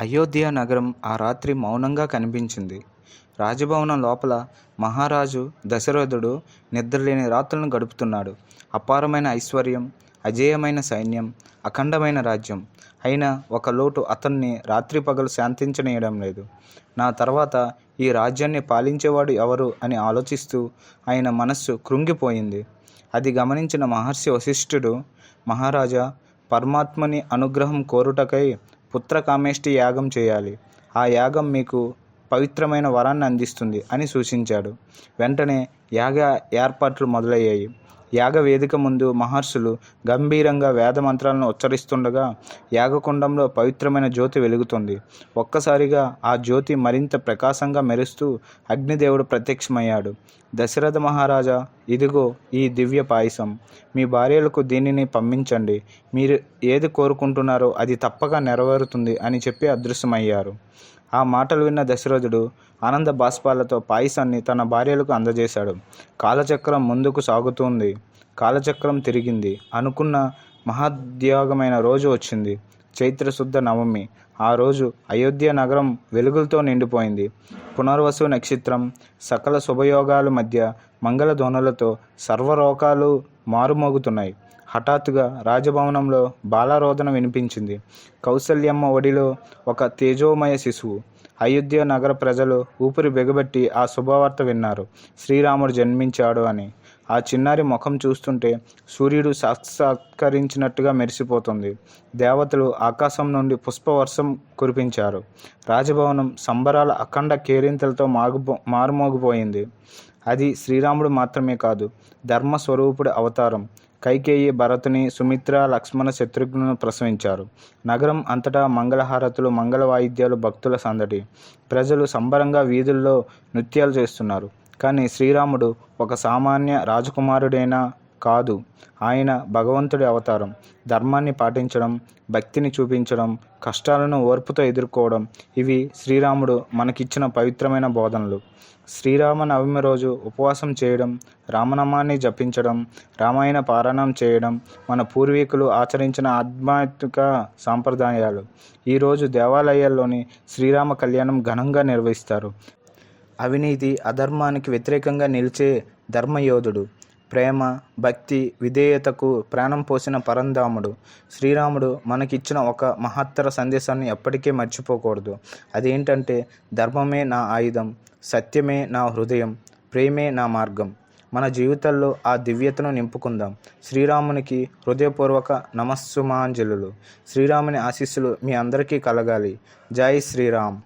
అయోధ్య నగరం ఆ రాత్రి మౌనంగా కనిపించింది. రాజభవనం లోపల మహారాజు దశరథుడు నిద్రలేని రాత్రులను గడుపుతున్నాడు. అపారమైన ఐశ్వర్యం అజేయమైన సైన్యం అఖండమైన రాజ్యం. అయినా ఒక లోటు అతన్ని రాత్రి పగలు శాంతించనీయడం లేదు. నా తర్వాత ఈ రాజ్యాన్ని పాలించేవాడు ఎవరు అని ఆలోచిస్తూ ఆయన మనస్సు కృంగిపోయింది. అది గమనించిన మహర్షి వశిష్ఠుడు మహారాజా పరమాత్మని అనుగ్రహం కోరుటకై పుత్రకామేష్టి యాగం చేయాలి. ఆ యాగం మీకు పవిత్రమైన వరాన్ని అందిస్తుంది అని సూచించాడు. వెంటనే యాగ ఏర్పాట్లు మొదలయ్యాయి. యాగవేదిక ముందు మహర్షులు గంభీరంగా వేద మంత్రాలను ఉచ్చరిస్తుండగా యాగకుండంలో పవిత్రమైన జ్యోతి వెలుగుతుంది. ఒక్కసారిగా ఆ జ్యోతి మరింత ప్రకాశంగా మెరుస్తూ అగ్నిదేవుడు ప్రత్యక్షమయ్యాడు. దశరథ మహారాజా ఇదిగో ఈ దివ్య పాయసం. మీ భార్యలకు దీనిని పంపించండి. మీరు ఏది కోరుకుంటున్నారో అది తప్పక నెరవేరుతుంది అని చెప్పి అదృశ్యమయ్యారు. ఆ మాటలు విన్న దశరథుడు ఆనంద బాష్పాలతో పాయసాన్ని తన భార్యలకు అందజేశాడు. కాలచక్రం ముందుకు సాగుతుంది. కాలచక్రం తిరిగింది. అనుకున్న మహాద్యోగమైన రోజు వచ్చింది. చైత్రశుద్ధ నవమి. ఆ రోజు అయోధ్య నగరం వెలుగులతో నిండిపోయింది. పునర్వసు నక్షత్రం సకల శుభయోగాల మధ్య మంగళ ధ్వనులతో సర్వరోకాలు మారుమోగుతున్నాయి. హఠాత్తుగా రాజభవనంలో బాలారోదన వినిపించింది. కౌసల్యమ్మ ఒడిలో ఒక తేజోమయ శిశువు. అయోధ్య నగర ప్రజలు ఊపిరి బిగబెట్టి ఆ శుభవార్త విన్నారు. శ్రీరాముడు జన్మించాడు అని. ఆ చిన్నారి ముఖం చూస్తుంటే సూర్యుడు సాక్షాత్కరించినట్టుగా మెరిసిపోతుంది. దేవతలు ఆకాశం నుండి పుష్పవర్షం కురిపించారు. రాజభవనం సంబరాల అఖండ కేరింతలతో మాగుపో మారుమోగిపోయింది. అది శ్రీరాముడు మాత్రమే కాదు ధర్మస్వరూపుడి అవతారం. కైకేయి భరతుని సుమిత్ర లక్ష్మణ శత్రుఘ్నును ప్రసవించారు. నగరం అంతటా మంగళహారతులు మంగళ వాయిద్యాలు భక్తుల సందడి. ప్రజలు సంబరంగా వీధుల్లో నృత్యాలు చేస్తున్నారు. కానీ శ్రీరాముడు ఒక సామాన్య రాజకుమారుడైనా కాదు. ఆయన భగవంతుడి అవతారం. ధర్మాన్ని పాటించడం భక్తిని చూపించడం కష్టాలను ఓర్పుతో ఎదుర్కోవడం ఇవి శ్రీరాముడు మనకిచ్చిన పవిత్రమైన బోధనలు. శ్రీరామ నవమి రోజు ఉపవాసం చేయడం రామనామాన్ని జపించడం రామాయణ పారాయణం చేయడం మన పూర్వీకులు ఆచరించిన ఆధ్యాత్మిక సాంప్రదాయాలు. ఈరోజు దేవాలయాల్లోని శ్రీరామ కళ్యాణం ఘనంగా నిర్వహిస్తారు. అవినీతి అధర్మానికి వ్యతిరేకంగా నిలిచే ధర్మయోధుడు. ప్రేమ భక్తి విధేయతకు ప్రాణం పోసిన పరంధాముడు. శ్రీరాముడు మనకిచ్చిన ఒక మహత్తర సందేశాన్ని ఎప్పటికీ మర్చిపోకూడదు. అదేంటంటే ధర్మమే నా ఆయుధం సత్యమే నా హృదయం ప్రేమే నా మార్గం. మన జీవితాల్లో ఆ దివ్యతను నింపుకుందాం. శ్రీరామునికి హృదయపూర్వక నమస్సుమాంజలులు. శ్రీరాముని ఆశీస్సులు మీ అందరికీ కలగాలి. జై శ్రీరామ్.